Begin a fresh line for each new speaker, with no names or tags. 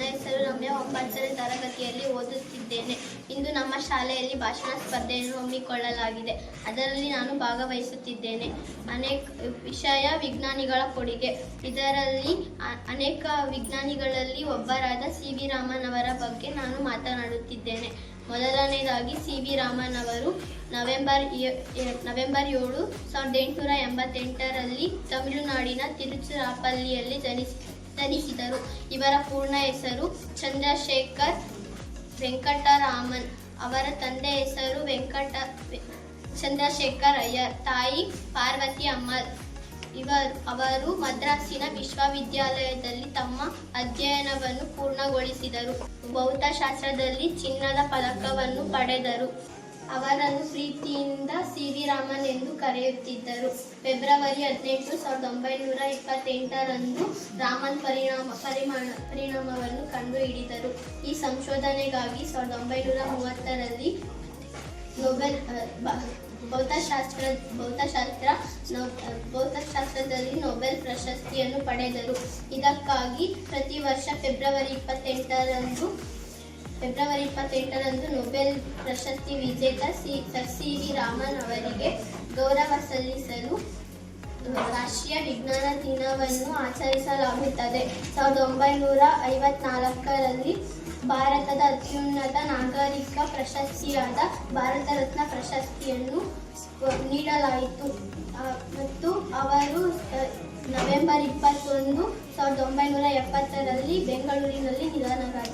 ನನ್ನ ಹೆಸರು ರಮ್ಯ ಒಂಬತ್ತನೇ ತರಗತಿಯಲ್ಲಿ ಓದುತ್ತಿದ್ದೇನೆ. ಇಂದು ನಮ್ಮ ಶಾಲೆಯಲ್ಲಿ ಭಾಷಣ ಸ್ಪರ್ಧೆಯನ್ನು ಹಮ್ಮಿಕೊಳ್ಳಲಾಗಿದೆ. ಅದರಲ್ಲಿ ನಾನು ಭಾಗವಹಿಸುತ್ತಿದ್ದೇನೆ. ಅನೇಕ ವಿಷಯ ವಿಜ್ಞಾನಿಗಳ ಕೊಡುಗೆ. ಇದರಲ್ಲಿ ಅನೇಕ ವಿಜ್ಞಾನಿಗಳಲ್ಲಿ ಒಬ್ಬರಾದ ಸಿ ವಿ ರಾಮನ್ ಅವರ ಬಗ್ಗೆ ನಾನು ಮಾತನಾಡುತ್ತಿದ್ದೇನೆ. ಮೊದಲನೇದಾಗಿ ಸಿ ವಿ ರಾಮನ್ ಅವರು ನವೆಂಬರ್ ನವೆಂಬರ್ ಏಳು ಸಾವಿರದ ಎಂಟುನೂರ ಎಂಬತ್ತೆಂಟರಲ್ಲಿ ತಮಿಳುನಾಡಿನ ತಿರುಚಿರಾಪಲ್ಲಿಯಲ್ಲಿ ಜನಿಸಿ ಜನಿಸಿದರು ಇವರ ಪೂರ್ಣ ಹೆಸರು ಚಂದ್ರಶೇಖರ್ ವೆಂಕಟರಾಮನ್. ಅವರ ತಂದೆ ಹೆಸರು ವೆಂಕಟ, ಚಂದ್ರಶೇಖರ್ ಅಯ್ಯರ್. ತಾಯಿ ಪಾರ್ವತಿ ಅಮ್ಮರ್ ಇವರು, ಅವರು ಮದ್ರಾಸಿನ ವಿಶ್ವವಿದ್ಯಾಲಯದಲ್ಲಿ ತಮ್ಮ ಅಧ್ಯಯನವನ್ನು ಪೂರ್ಣಗೊಳಿಸಿದರು. ಭೌತಶಾಸ್ತ್ರದಲ್ಲಿ ಚಿನ್ನದ ಪದಕವನ್ನು ಪಡೆದರು. ಅವರನ್ನು ಪ್ರೀತಿಯಿಂದ ಸಿ ವಿ ರಾಮನ್ ಎಂದು ಕರೆಯುತ್ತಿದ್ದರು. ಫೆಬ್ರವರಿ ಹದಿನೆಂಟು, ಸಾವಿರದ ಒಂಬೈನೂರ ಇಪ್ಪತ್ತೆಂಟರಂದು ರಾಮನ್ ಪರಿಣಾಮ, ಪರಿಮಾಣ, ಪರಿಣಾಮವನ್ನು ಕಂಡುಹಿಡಿದರು. ಈ ಸಂಶೋಧನೆಗಾಗಿ ಸಾವಿರದ ಒಂಬೈನೂರ ಮೂವತ್ತರಲ್ಲಿ ನೊಬೆಲ್ ಭೌತಶಾಸ್ತ್ರ ಭೌತಶಾಸ್ತ್ರ ಭೌತಶಾಸ್ತ್ರದಲ್ಲಿ ನೊಬೆಲ್ ಪ್ರಶಸ್ತಿಯನ್ನು ಪಡೆದರು. ಇದಕ್ಕಾಗಿ ಪ್ರತಿ ವರ್ಷ ಫೆಬ್ರವರಿ ಇಪ್ಪತ್ತೆಂಟರಂದು ಫೆಬ್ರವರಿ ಇಪ್ಪತ್ತೆಂಟರಂದು ನೊಬೆಲ್ ಪ್ರಶಸ್ತಿ ವಿಜೇತ C sir C V Raman ಅವರಿಗೆ ಗೌರವ ಸಲ್ಲಿಸಲು ರಾಷ್ಟ್ರೀಯ ವಿಜ್ಞಾನ ದಿನವನ್ನು ಆಚರಿಸಲಾಗುತ್ತದೆ. ಸಾವಿರದ ಒಂಬೈನೂರ ಐವತ್ನಾಲ್ಕರಲ್ಲಿ ಭಾರತದ ಅತ್ಯುನ್ನತ ನಾಗರಿಕ ಪ್ರಶಸ್ತಿಯಾದ ಭಾರತ ರತ್ನ ಪ್ರಶಸ್ತಿಯನ್ನು ನೀಡಲಾಯಿತು. ಮತ್ತು ಅವರು ನವೆಂಬರ್ ಇಪ್ಪತ್ತೊಂದು ಸಾವಿರದ ಒಂಬೈನೂರ ಎಪ್ಪತ್ತರಲ್ಲಿ ಬೆಂಗಳೂರಿನಲ್ಲಿ ನಿಧನರಾದರು